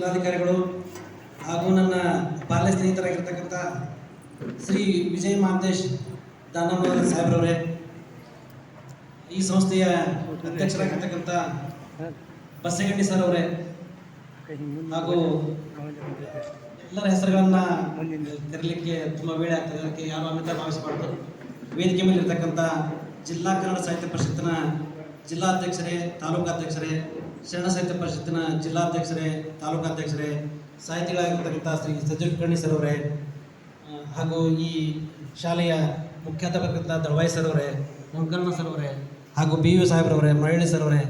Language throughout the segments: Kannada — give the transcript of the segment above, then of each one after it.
ಜಿಲ್ಲಾಧಿಕಾರಿಗಳು ಹಾಗೂ ನನ್ನ ಬಾಲ್ಯ ಸ್ನೇಹಿತರಾಗಿರ್ತಕ್ಕಂಥ ಶ್ರೀ ವಿಜಯ್ ಮಹಾಂತೇಶ್ ದಾನಮ್ಮ ಸಾಹೇಬ್ರವರೇ, ಈ ಸಂಸ್ಥೆಯ ಅಧ್ಯಕ್ಷರಾಗಿರ್ತಕ್ಕಂಥ ಬಸ್ಸಗಂಡಿ ಸರ್ ಅವರೇ ಹಾಗೂ ಎಲ್ಲರ ಹೆಸರುಗಳನ್ನ ತೆರಲಿಕ್ಕೆ ತುಂಬ ವೇಳೆ ಆಗ್ತದೆ. ಅದಕ್ಕೆ ಯಾರು ಅಮಿತ ಭಾವಿಸಬಾರ್ದು. ವೇದಿಕೆ ಮೇಲೆ ಇರ್ತಕ್ಕಂಥ ಜಿಲ್ಲಾ ಕನ್ನಡ ಸಾಹಿತ್ಯ ಪರಿಷತ್ತಿನ ಜಿಲ್ಲಾಧ್ಯಕ್ಷರೇ ತಾಲೂಕಾಧ್ಯಕ್ಷರೇ ಶರಣ ಸಾಹಿತ್ಯ ಪರಿಷತ್ತಿನ ಜಿಲ್ಲಾಧ್ಯಕ್ಷರೇ, ತಾಲೂಕಾಧ್ಯಕ್ಷರೇ, ಸಾಹಿತಿಗಳಾಗಿರ್ತಕ್ಕಂಥ ಶ್ರೀ ಸಜ್ಜು ಕರ್ಣಿ ಸರ್ ಅವರೇ ಹಾಗೂ ಈ ಶಾಲೆಯ ಮುಖ್ಯಾಧ್ಯಾಪಕರಾದ ದಳವಾಯಿ ಸರ್ ಅವರೇ ನಮಕರ್ಣ ಸರ್ ಅವರೇ, ಹಾಗೂ ಬಿ ಯು ಸಾಹೇಬ್ರವರೇ ಮರಳಿ ಸರ್ ಅವರೇ,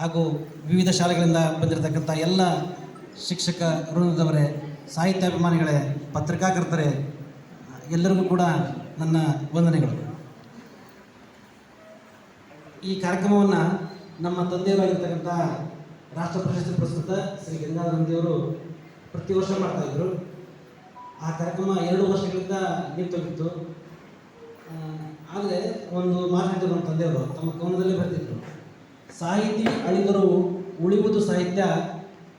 ಹಾಗೂ ವಿವಿಧ ಶಾಲೆಗಳಿಂದ ಬಂದಿರತಕ್ಕಂಥ ಎಲ್ಲ ಶಿಕ್ಷಕ ವೃಂದದವರೇ, ಸಾಹಿತ್ಯಾಭಿಮಾನಿಗಳೇ, ಪತ್ರಿಕಾಕರ್ತರೇ, ಎಲ್ಲರಿಗೂ ಕೂಡ ನನ್ನ ವಂದನೆಗಳು. ಈ ಕಾರ್ಯಕ್ರಮವನ್ನು ನಮ್ಮ ತಂದೆಯವರಾಗಿರ್ತಕ್ಕಂಥ ರಾಷ್ಟ್ರ ಪ್ರಶಸ್ತಿ ಪುರಸ್ಕೃತ ಶ್ರೀ ಗಂಗಾಧರ ನಂದಿಯವರು ಪ್ರತಿ ವರ್ಷ ಮಾಡ್ತಾಯಿದ್ರು ಆ ಕಾರ್ಯಕ್ರಮ ಎರಡು ವರ್ಷಗಳಿಂದ ನಿಂತೋಗಿತ್ತು ಆದರೆ ಒಂದು ಮಾತಾಡಿದ್ರು ನಮ್ಮ ತಂದೆಯವರು ತಮ್ಮ ಕವನದಲ್ಲಿ ಬರ್ತಿದ್ರು. ಸಾಹಿತಿ ಅಳಿದರು ಉಳಿಯುವುದು ಸಾಹಿತ್ಯ,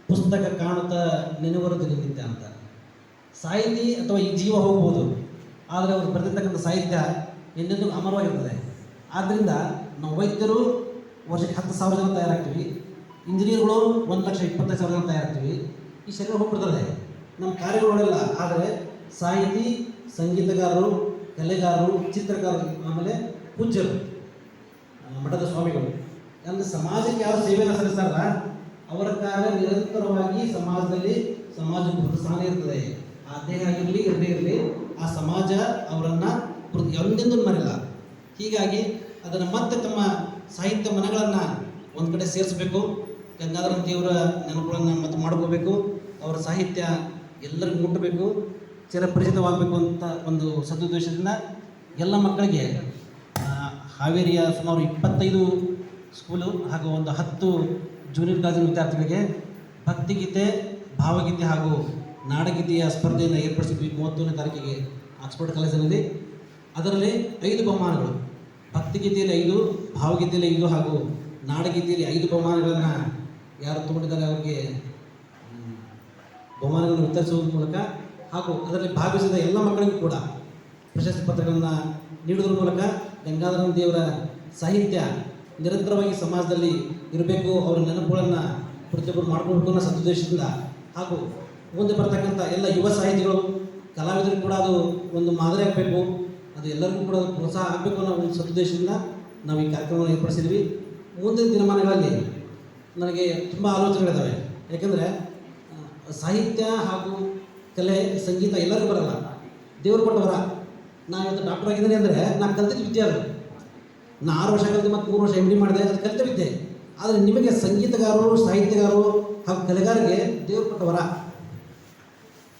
ಪುಸ್ತಕ ಕಾಣುತ್ತಾ ನೆನವರು ದಿನನಿತ್ಯ ಅಂತ. ಸಾಹಿತಿ ಅಥವಾ ಈ ಜೀವ ಹೋಗ್ಬೋದು, ಆದರೆ ಅವರು ಬರೆದಿರ್ತಕ್ಕಂಥ ಸಾಹಿತ್ಯ ಎಂದೆಂದೂ ಅಮರವಾಗಿರ್ತದೆ ಆದ್ದರಿಂದ ನಾವು ವೈದ್ಯರು ವರ್ಷಕ್ಕೆ ಹತ್ತು ಸಾವಿರ ಜನ ತಯಾರಾಗ್ತೀವಿ. ಇಂಜಿನಿಯರ್ಗಳು ಒಂದು ಲಕ್ಷ ಇಪ್ಪತ್ತೈದು ಸಾವಿರ ಜನ ತಯಾರಾಗ್ತೀವಿ ಈ ಶರೀರ ಹೋಗ್ಬಿಡ್ತಾರೆ ನಮ್ಮ ಕಾರ್ಯಗಳಲ್ಲ ಆದರೆ ಸಾಹಿತಿ, ಸಂಗೀತಗಾರರು, ಕಲೆಗಾರರು, ಚಿತ್ರಕಾರರು, ಆಮೇಲೆ ಪೂಜ್ಯರು ಮಠದ ಸ್ವಾಮಿಗಳು. ಅಂದರೆ ಸಮಾಜಕ್ಕೆ ಯಾರು ಸೇವೆಯನ್ನು ಸಲ್ಲಿಸ್ತಾರಲ್ಲ, ಅವರ ಕಾರ್ಯ ನಿರಂತರವಾಗಿ ಸಮಾಜದಲ್ಲಿ ಸಮಾಜಕ್ಕೆ ಪ್ರೋತ್ಸಾಹ ಇರ್ತದೆ. ಆ ದೇಹ ಆಗಿರಲಿ ಇರದೇ ಇರಲಿ ಆ ಸಮಾಜ ಅವರನ್ನು ಎಂದೆಂದೂ ಮರೆಯಲ್ಲ. ಹೀಗಾಗಿ ಅದನ್ನು ಮತ್ತೆ ತಮ್ಮ ಸಾಹಿತ್ಯ ಮನಗಳನ್ನು ಒಂದು ಕಡೆ ಸೇರಿಸಬೇಕು. ಗಂಗಾಧರ ದೇವರ ನೆನಪುಗಳನ್ನು ಮತ್ತೆ ಮಾಡ್ಕೋಬೇಕು, ಅವರ ಸಾಹಿತ್ಯ ಎಲ್ಲರಿಗೂ ಮುಟ್ಟಬೇಕು, ಚಿರಪರಿಚಿತವಾಗಬೇಕು ಅಂತ ಒಂದು ಸದುದ್ದೇಶದಿಂದ ಎಲ್ಲ ಮಕ್ಕಳಿಗೆ ಹಾವೇರಿಯ ಸುಮಾರು ಇಪ್ಪತ್ತೈದು ಸ್ಕೂಲು ಹಾಗೂ ಒಂದು ಹತ್ತು ಜೂನಿಯರ್ ಕಾಲೇಜಿನ ವಿದ್ಯಾರ್ಥಿಗಳಿಗೆ ಭಕ್ತಿಗೀತೆ, ಭಾವಗೀತೆ ಹಾಗೂ ನಾಡಗೀತೆಯ ಸ್ಪರ್ಧೆಯನ್ನು ಏರ್ಪಡಿಸಿದ್ವಿ ಮೂವತ್ತೊಂದನೇ ತಾರೀಕಿಗೆ ಆಕ್ಸ್ಫರ್ಡ್ ಕಾಲೇಜಿನಲ್ಲಿ. ಅದರಲ್ಲಿ ಐದು ಬಹುಮಾನಗಳು. ಭಕ್ತಿಗೀತೆಯಲ್ಲಿ ಐದು, ಭಾವಗೀತೆಯಲ್ಲಿ ಐದು ಹಾಗೂ ನಾಡಗೀತೆಯಲ್ಲಿ ಐದು ಬಹುಮಾನಗಳನ್ನು ಯಾರು ತಗೊಂಡಿದ್ದಾರೆ ಅವರಿಗೆ ಬಹುಮಾನಗಳನ್ನು ವಿತರಿಸುವುದರ ಮೂಲಕ ಹಾಗೂ ಅದರಲ್ಲಿ ಭಾಗವಹಿಸಿದ ಎಲ್ಲ ಮಕ್ಕಳಿಗೂ ಕೂಡ ಪ್ರಶಸ್ತಿ ಪತ್ರಗಳನ್ನು ನೀಡುವುದರ ಮೂಲಕ ಗಂಗಾಧರ ದೇವರ ಸಾಹಿತ್ಯ ನಿರಂತರವಾಗಿ ಸಮಾಜದಲ್ಲಿ ಇರಬೇಕು, ಅವರ ನೆನಪುಗಳನ್ನು ಪ್ರತಿಯೊಬ್ಬರು ಮಾಡಿಕೊಳ್ಬೇಕು ಅನ್ನೋ ಸದುದ್ದೇಶದಿಂದ ಹಾಗೂ ಮುಂದೆ ಬರ್ತಕ್ಕಂಥ ಎಲ್ಲ ಯುವ ಸಾಹಿತಿಗಳು, ಕಲಾವಿದರಿಗೂ ಕೂಡ ಅದು ಒಂದು ಮಾದರಿ ಆಗಬೇಕು, ಅದು ಎಲ್ಲರಿಗೂ ಕೂಡ ಪ್ರೋತ್ಸಾಹ ಆಗಬೇಕು ಅನ್ನೋ ಒಂದು ಸದುದ್ದೇಶದಿಂದ ನಾವು ಈ ಕಾರ್ಯಕ್ರಮವನ್ನು ಏರ್ಪಡಿಸಿದ್ವಿ ಮುಂದಿನ ದಿನಮಾನಗಳಲ್ಲಿ ನನಗೆ ತುಂಬ ಆಲೋಚನೆಗಳಿದ್ದಾವೆ ಯಾಕೆಂದರೆ ಸಾಹಿತ್ಯ ಹಾಗೂ ಕಲೆ, ಸಂಗೀತ ಎಲ್ಲರಿಗೂ ಬರಲ್ಲ. ದೇವರು ಕೊಟ್ಟ ವರ. ನಾನು ಇವತ್ತು ಡಾಕ್ಟರ್ ಆಗಿದ್ದೀನಿ ಅಂದರೆ ನಾನು ಕಲ್ತಿದ್ದ ವಿದ್ಯೆ ಅದು. ನಾನು ಆರು ವರ್ಷ ಕಲಿತು ಮತ್ತು ಮೂರು ವರ್ಷ ಎಂ ಡಿ ಮಾಡಿದೆ ಅದು ಕಲಿತ ವಿದ್ಯೆ. ಆದರೆ ನಿಮಗೆ ಸಂಗೀತಗಾರರು, ಸಾಹಿತ್ಯಗಾರರು ಹಾಗೂ ಕಲೆಗಾರರಿಗೆ ದೇವರು ಕೊಟ್ಟ ವರ.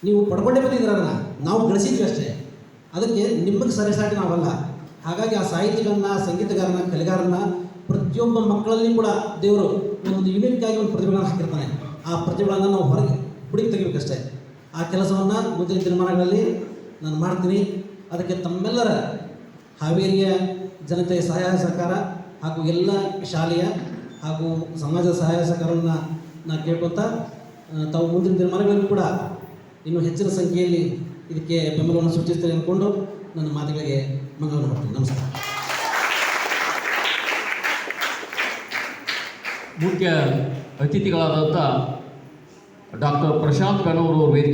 ನೀವು ಪಡ್ಕೊಂಡೇ ಬಂದಿದ್ದೀರ ನಾವು ಗಳಿಸಿದ್ವಿ ಅಷ್ಟೇ. ಅದಕ್ಕೆ ನಿಮಗೆ ಸರಿಸಾಟಿ ನಾವಲ್ಲ. ಹಾಗಾಗಿ ಆ ಸಾಹಿತಿಗಳನ್ನ ಸಂಗೀತಗಾರನ ಕಲೆಗಾರನ ಪ್ರತಿಯೊಬ್ಬ ಮಕ್ಕಳಲ್ಲಿ ಕೂಡ ದೇವರು ಒಂದು ಯೂನಿಕ್ ಆಗಿ ಒಂದು ಪ್ರತಿಭೆಗಳನ್ನು ಹಾಕಿರ್ತಾನೆ. ಆ ಪ್ರತಿಭೆಗಳನ್ನು ನಾವು ಹೊರಗೆ ಹುಡುಕಿ ತೆಗಿಬೇಕಷ್ಟೇ. ಆ ಕೆಲಸವನ್ನು ಮುಂದಿನ ದಿನಮಾನಗಳಲ್ಲಿ ನಾನು ಮಾಡ್ತೀನಿ. ಅದಕ್ಕೆ ತಮ್ಮೆಲ್ಲರ ಹಾವೇರಿಯ ಜನತೆಯ ಸಹಾಯ ಸಹಕಾರ ಹಾಗೂ ಎಲ್ಲ ಶಾಲೆಯ ಹಾಗೂ ಸಮಾಜದ ಸಹಾಯ ಸಹಕಾರವನ್ನು ನಾನು ಕೇಳ್ಕೊತಾ ತಾವು ಮುಂದಿನ ದಿನಮಾನಗಳಲ್ಲಿ ಕೂಡ ಇನ್ನೂ ಹೆಚ್ಚಿನ ಸಂಖ್ಯೆಯಲ್ಲಿ ಇದಕ್ಕೆ ಬೆಂಬಲವನ್ನು ಸೂಚಿಸ್ತೇನೆ ಅಂದ್ಕೊಂಡು ನನ್ನ ಮಾತುಗಳಿಗೆ ಮಂಗಳವನ್ನು ಮಾಡ್ತೀನಿ ನಮಸ್ಕಾರ. ಮುಖ್ಯ ಅತಿಥಿಗಳಾದಂಥ ಡಾಕ್ಟರ್ ಪ್ರಶಾಂತ್ ಕಣ್ಣೂರು ವೇದಿಕೆ